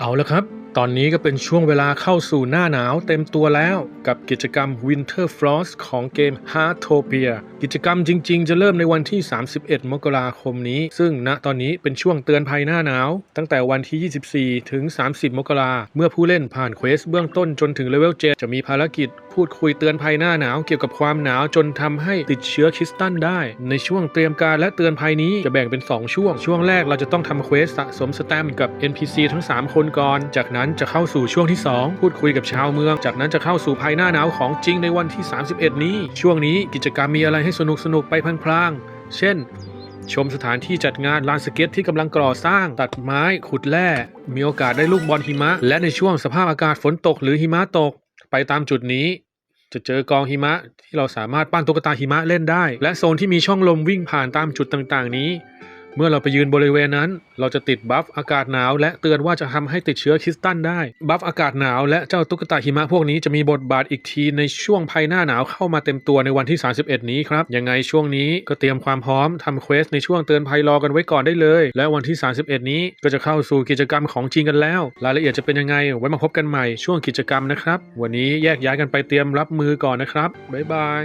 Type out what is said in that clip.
เอาละครับ ตอนนี้ก็เป็นช่วงเวลาเข้าสู่หน้าหนาวเต็มตัวแล้วกับกิจกรรม Winter Frost ของเกม Heartopia กิจกรรมจริง ๆ จะเริ่มในวันที่ 31 มกราคมนี้ ซึ่งณตอนนี้เป็นช่วงเตือนภัยหน้าหนาว ตั้งแต่วันที่ 24 ถึง 30 มกราเมื่อผู้เล่นผ่านเควสเบื้องต้นจนถึงเลเวล 7 จะมีภารกิจพูดคุยเตือนภัยหน้าหนาวเกี่ยวกับความหนาวจนทำให้ติดเชื้อคริสตัลได้ ในช่วงเตรียมการและเตือนภัยนี้จะแบ่งเป็น 2 ช่วง ช่วงแรกเราจะต้องทำเควสสะสมสแตมป์กับ NPC ทั้ง 3 คนก่อนจากนั้นจะเข้าสู่ช่วงที่ 2 พูดคุยกับชาวเมือง จากนั้นจะเข้าสู่ภัยหน้าหนาวของจริงในวันที่ 31 นี้ ช่วงนี้กิจกรรมมีอะไรให้สนุกสนุกไปพลางๆ เช่น ชมสถานที่จัดงานลานสเก็ตที่กำลังก่อสร้าง ตัดไม้ขุดแร่มีโอกาสได้ลูกบอลหิมะ และในช่วงสภาพอากาศฝนตกหรือหิมะตก ไปตามจุดนี้จะเจอกองหิมะที่เราสามารถปั้นตุ๊กตาหิมะเล่นได้ และโซนที่มีช่องลมวิ่งผ่านตามจุดต่างๆ นี้ เมื่อเราไปยืนบริเวณนั้น เราจะติดบัฟอากาศหนาวและเตือนว่าจะทำให้ติดเชื้อคริสตัลได้ บัฟอากาศหนาวและเจ้าตุ๊กตาหิมะพวกนี้จะมีบทบาทอีกทีในช่วงภัยหน้าหนาวเข้ามาเต็มตัวในวันที่ 31 นี้ครับ ยังไงช่วงนี้ก็เตรียมความพร้อมทำเควสในช่วงเตือนภัยรอกันไว้ก่อนได้เลย และวันที่ 31 นี้ก็จะเข้าสู่กิจกรรมของจริงกันแล้ว รายละเอียดจะเป็นยังไง ไว้มาพบกันใหม่ช่วงกิจกรรมนะครับ วันนี้แยกย้ายกันไปเตรียมรับมือก่อนนะครับบ๊ายบาย